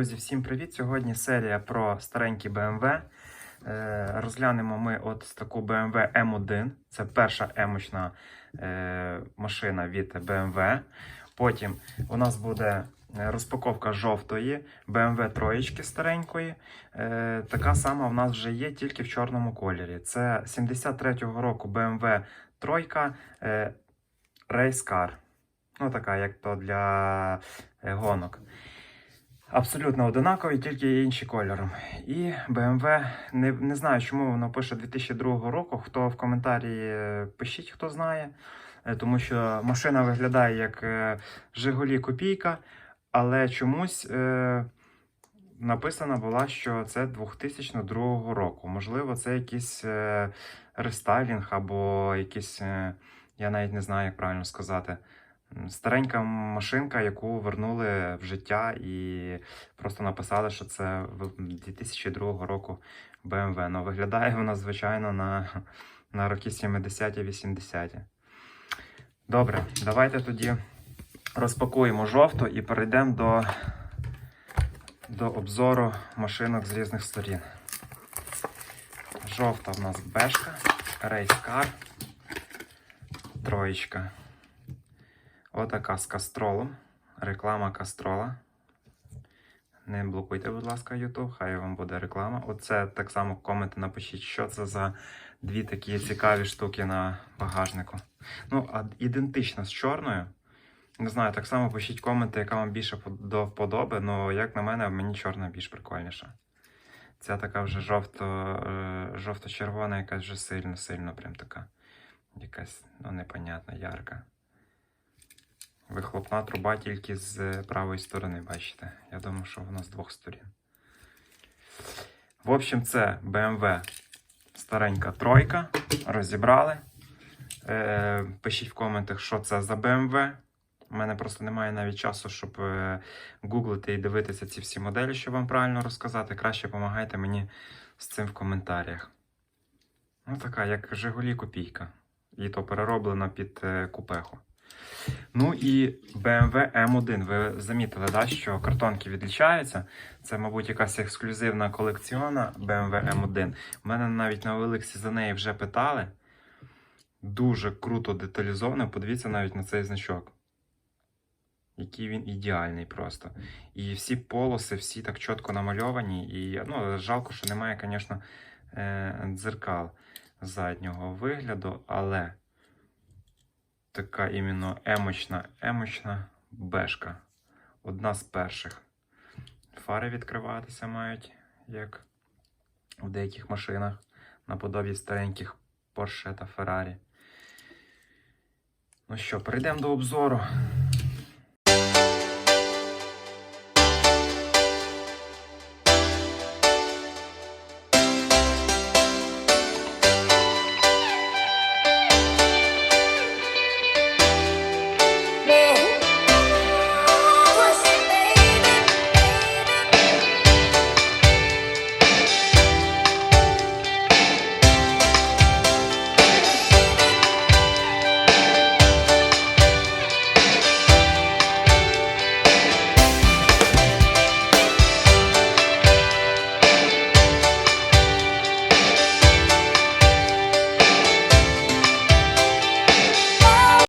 Друзі, всім привіт! Сьогодні серія про старенькі BMW. Е, Розглянемо ми от таку BMW M1. Це перша емочна е, машина від BMW. Потім у нас буде е, розпаковка жовтої BMW троєчки старенької. Така сама в нас вже є, тільки в чорному кольорі. Це 73-го року BMW тройка Race Car. Ну, така, як то для гонок. Абсолютно одинакові, тільки інші кольором. І BMW, не, не знаю, чому воно пише 2002 року. Хто в коментарі е, пишіть, хто знає. Е, Тому що машина виглядає як е, Жигулі копійка, але чомусь е, написано була, що це 2002 року. Можливо, це якийсь рестайлінг або якийсь, я навіть не знаю, як правильно сказати. Старенька машинка, яку вернули в життя і просто написали, що це 2002 року BMW. Ну, виглядає вона, звичайно, на, на роки 70-80. Добре, давайте тоді розпакуємо жовту і перейдемо до, до обзору машинок з різних сторін. Жовта в нас бешка, рейскар, троєчка. Отака з кастролом. Реклама кастрола. Не блокуйте, будь ласка, YouTube, хай вам буде реклама. Оце так само коменти напишіть, що це за дві такі цікаві штуки на багажнику. Ну, а ідентична з чорною. Не знаю, так само пишіть коменти, яка вам більше до вподоби. Ну, як на мене, мені чорна більш прикольніша. Ця така вже е, жовто-червона, якась вже сильно-сильно, прям така. Якась, ну, непонятна, ярка. Вихлопна труба тільки з правої сторони, бачите. Я думав, що вона з двох сторін. В общем, це BMW старенька тройка. Розібрали. Е, пишіть в коментах, що це за BMW. У мене просто немає навіть часу, щоб е, гуглити і дивитися ці всі моделі, щоб вам правильно розказати. Краще допомагайте мені з цим в коментарях. Ну, така, як Жигулі копійка. І то перероблена під е, купеху. Ну і BMW M1. Ви замітили, да, що картонки відлічаються. Це, мабуть, якась ексклюзивна колекціона BMW M1. У мене навіть на Олексі за неї вже питали. Дуже круто деталізовано. Подивіться навіть на цей значок. Який він ідеальний просто. І всі полоси, всі так чітко намальовані. І ну, жалко, що немає, звісно, е, дзеркал заднього вигляду, але така іменно емочна, емочна бешка. Одна з перших. Фари відкриватися мають, як в деяких машинах, наподобі стареньких Porsche та Ferrari. Ну що, перейдемо до обзору.